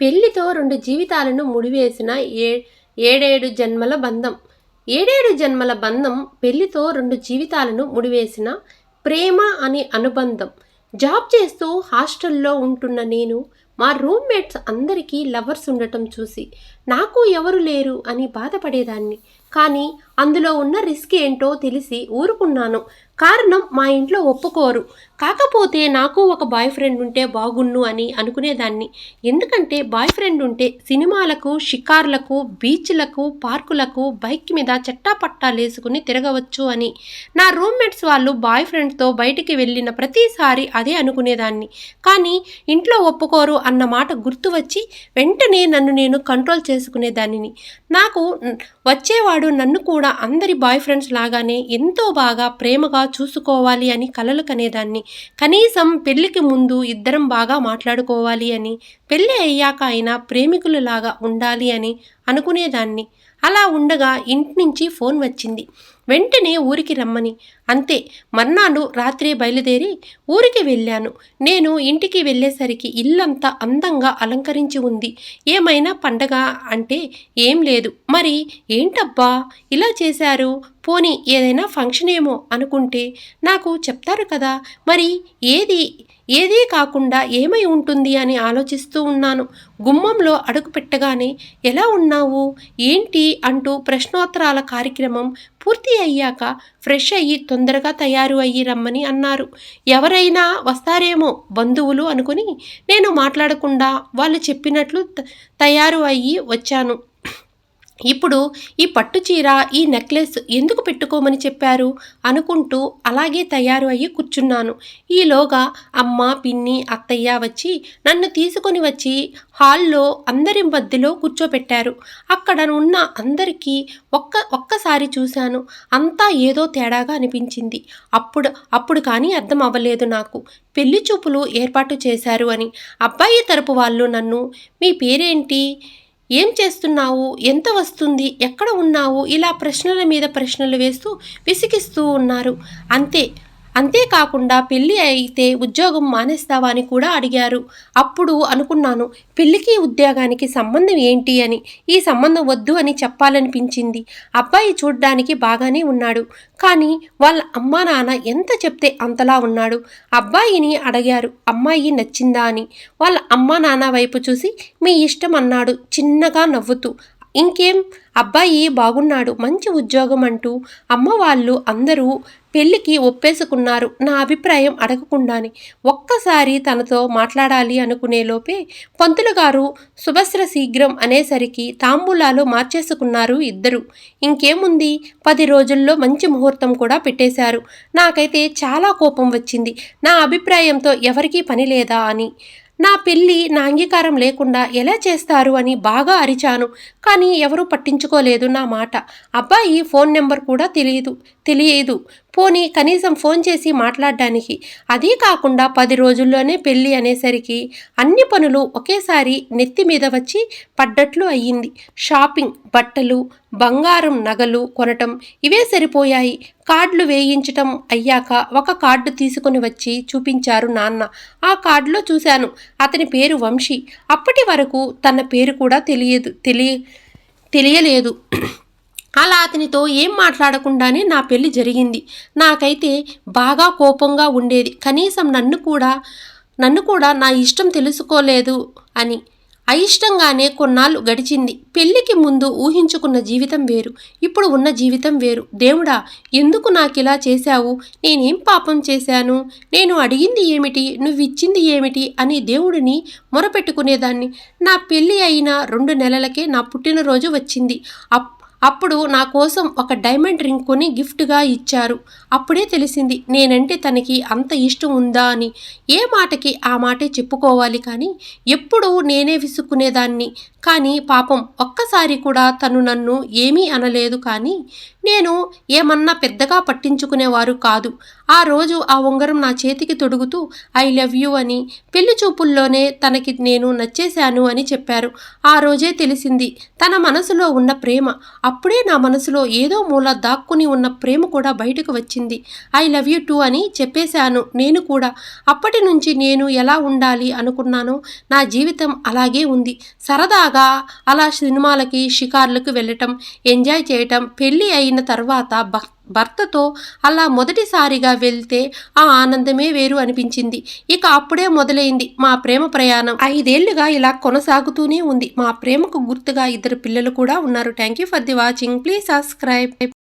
పెళ్ళితో రెండు జీవితాలను ముడివేసిన ఏ ఏడేడు జన్మల బంధం. ఏడేడు జన్మల బంధం పెళ్ళితో రెండు జీవితాలను ముడివేసిన ప్రేమ అనే అనుబంధం. జాబ్ చేస్తూ హాస్టల్లో ఉంటున్న నేను మా రూమ్మేట్స్ అందరికీ లవర్స్ ఉండటం చూసి నాకు ఎవరు లేరు అని బాధపడేదాన్ని. కానీ అందులో ఉన్న రిస్క్ ఏంటో తెలిసి ఊరుకున్నాను. కారణం మా ఇంట్లో ఒప్పుకోరు. కాకపోతే నాకు ఒక బాయ్ ఫ్రెండ్ ఉంటే బాగున్ను అని అనుకునేదాన్ని. ఎందుకంటే బాయ్ ఫ్రెండ్ ఉంటే సినిమాలకు షికార్లకు బీచ్లకు పార్కులకు బైక్ మీద చట్టాపట్టాలేసుకుని తిరగవచ్చు అని. నా రూమ్మేట్స్ వాళ్ళు బాయ్ ఫ్రెండ్తో బయటికి వెళ్ళిన ప్రతిసారి అదే అనుకునేదాన్ని. కానీ ఇంట్లో ఒప్పుకోరు అన్న మాట గుర్తు వచ్చి వెంటనే నన్ను నేను కంట్రోల్ చేసుకునేదానిని. నాకు వచ్చేవాడు నన్ను కూడా అందరి బాయ్ ఫ్రెండ్స్ లాగానే ఎంతో బాగా ప్రేమగా చూసుకోవాలి అని కలలు కనేదాన్ని. కనీసం పెళ్ళికి ముందు ఇద్దరం బాగా మాట్లాడుకోవాలి అని పెళ్ళి అయ్యాక అయినా ప్రేమికులలాగా ఉండాలి అని అనుకునేదాన్ని. అలా ఉండగా ఇంటి నుంచి ఫోన్ వచ్చింది. వెంటనే ఊరికి రమ్మని. అంతే మర్నాడు రాత్రే బయలుదేరి ఊరికి వెళ్ళాను. నేను ఇంటికి వెళ్ళేసరికి ఇల్లంతా అందంగా అలంకరించి ఉంది. ఏమైనా పండగ అంటే ఏం లేదు. మరి ఏంటబ్బా? ఇలా చేశారు? పోనీ ఏదైనా ఫంక్షన్ ఏమో అనుకుంటే నాకు చెప్తారు కదా. మరి ఏది ఏదీ కాకుండా ఏమై ఉంటుంది అని ఆలోచిస్తూ ఉన్నాను. గుమ్మంలో అడుగు పెట్టగానే ఎలా ఉన్నావు? ఏంటి? అంటూ ప్రశ్నోత్తరాల కార్యక్రమం పూర్తి అయ్యాక ఫ్రెష్ అయ్యి తొందరగా తయారు అయ్యి రమ్మని అన్నారు. ఎవరైనా వస్తారేమో బంధువులు అనుకుని నేను మాట్లాడకుండా వాళ్ళు చెప్పినట్లు త- తయారు అయ్యి వచ్చాను. ఇప్పుడు ఈ పట్టు చీర ఈ నెక్లెస్ ఎందుకు పెట్టుకోమని చెప్పారు? అనుకుంటూ అలాగే తయారు అయ్యి కూర్చున్నాను. ఈలోగా అమ్మ పిన్ని అత్తయ్య వచ్చి నన్ను తీసుకొని వచ్చి హాల్లో అందరి మధ్యలో కూర్చోపెట్టారు. అక్కడ ఉన్న అందరికీ ఒక్క ఒక్కసారి చూశాను. అంతా ఏదో తేడాగా అనిపించింది. అప్పుడు అప్పుడు కానీ అర్థం అవ్వలేదు నాకు. పెళ్ళి చూపులు ఏర్పాటు చేశారు అని. అబ్బాయి తరపు వాళ్ళు నన్ను మీ పేరేంటి? ఏం చేస్తున్నావు? ఎంత వస్తుంది? ఎక్కడ ఉన్నావు? ఇలా ప్రశ్నల మీద ప్రశ్నలు వేస్తూ విసిగిస్తూ ఉన్నారు. అంతే. అంతేకాకుండా పెళ్ళి అయితే ఉద్యోగం మానేస్తావా అని కూడా అడిగారు. అప్పుడు అనుకున్నాను పెళ్ళికి ఉద్యోగానికి సంబంధం ఏంటి అని. ఈ సంబంధం వద్దు అని చెప్పాలనిపించింది. అబ్బాయి చూడ్డానికి బాగానే ఉన్నాడు. కానీ వాళ్ళ అమ్మా నాన్న ఎంత చెప్తే అంతలా ఉన్నాడు. అబ్బాయిని అడిగారు అమ్మాయి నచ్చిందా? అని. వాళ్ళ అమ్మా నాన్న వైపు చూసి మీ ఇష్టం అన్నాడు చిన్నగా నవ్వుతూ. ఇంకేం? అబ్బాయి బాగున్నాడు మంచి ఉద్యోగం అంటూ అమ్మ వాళ్ళు అందరూ పెళ్ళికి ఒప్పేసుకున్నారు నా అభిప్రాయం అడగకుండానే. ఒక్కసారి తనతో మాట్లాడాలి అనుకునేలోపే పంతులు గారు శుభశ్ర శీఘ్రం అనేసరికి తాంబూలాలు మార్చేసుకున్నారు ఇద్దరు. ఇంకేముంది? పది రోజుల్లో మంచి ముహూర్తం కూడా పెట్టేశారు. నాకైతే చాలా కోపం వచ్చింది. నా అభిప్రాయంతో ఎవరికీ పని లేదా అని నా పెళ్ళి నా అంగీకారం లేకుండా ఎలా చేస్తారు అని బాగా అరిచాను. కానీ ఎవరూ పట్టించుకోలేదు నా మాట. అబ్బాయి ఫోన్ నెంబర్ కూడా తెలియదు తెలియదు. పోనీ కనీసం ఫోన్ చేసి మాట్లాడడానికి. అదీ కాకుండా పది రోజుల్లోనే పెళ్ళి అనేసరికి అన్ని పనులు ఒకేసారి నెత్తి మీద వచ్చి పడ్డట్లు అయ్యింది. షాపింగ్ బట్టలు బంగారం నగలు కొనటం ఇవే సరిపోయాయి. కార్డులు వేయించటం అయ్యాక ఒక కార్డు తీసుకుని వచ్చి చూపించారు నాన్న. ఆ కార్డులో చూశాను అతని పేరు వంశీ. అప్పటి వరకు తన పేరు కూడా తెలియదు తెలియ తెలియలేదు. అలా అతనితో ఏం మాట్లాడకుండానే నా పెళ్ళి జరిగింది. నాకైతే బాగా కోపంగా ఉండేది. కనీసం నన్ను కూడా నన్ను కూడా నా ఇష్టం తెలుసుకోలేదు అని. అయిష్టంగానే కొన్నాళ్ళు గడిచింది. పెళ్ళికి ముందు ఊహించుకున్న జీవితం వేరు. ఇప్పుడు ఉన్న జీవితం వేరు. దేవుడా ఎందుకు నాకిలా చేశావు? నేనేం పాపం చేశాను? నేను అడిగింది ఏమిటి? నువ్విచ్చింది ఏమిటి? అని దేవుడిని మొరపెట్టుకునేదాన్ని. నా పెళ్ళి అయిన రెండు నెలలకే నా పుట్టినరోజు వచ్చింది. అప్ అప్పుడు నా కోసం ఒక డైమండ్ రింగ్ కొని గిఫ్ట్గా ఇచ్చారు. అప్పుడే తెలిసింది నేనంటే తనకి అంత ఇష్టం ఉందా అని. ఏ మాటకి ఆ మాటే చెప్పుకోవాలి కానీ ఎప్పుడూ నేనే విసుక్కునేదాన్ని. కానీ పాపం ఒక్కసారి కూడా తను నన్ను ఏమీ అనలేదు కానీ నేను ఏమన్నా పెద్దగా పట్టించుకునేవారు కాదు. ఆ రోజు ఆ ఉంగరం నా చేతికి తొడుగుతూ ఐ లవ్ యూ అని పెళ్ళి చూపుల్లోనే తనకి నేను నచ్చేశాను అని చెప్పారు. ఆ రోజే తెలిసింది తన మనసులో ఉన్న ప్రేమ. అప్పుడే నా మనసులో ఏదో మూల దాక్కుని ఉన్న ప్రేమ కూడా బయటకు వచ్చింది. ఐ లవ్ యూ టూ అని చెప్పేశాను నేను కూడా. అప్పటి నుంచి నేను ఎలా ఉండాలి అనుకున్నానో నా జీవితం అలాగే ఉంది. సరదాగా అలా సినిమాలకి షికార్లకు వెళ్ళటం ఎంజాయ్ చేయటం పెళ్ళి అయిన తర్వాత భక్ భర్తతో అలా మొదటిసారిగా వెళ్తే ఆ ఆనందమే వేరు అనిపించింది. ఇక అప్పుడే మొదలైంది మా ప్రేమ ప్రయాణం. ఐదేళ్ళుగా ఇలా కొనసాగుతూనే ఉంది. మా ప్రేమకు గుర్తుగా ఇద్దరు పిల్లలు కూడా ఉన్నారు. Thank you for the watching please subscribe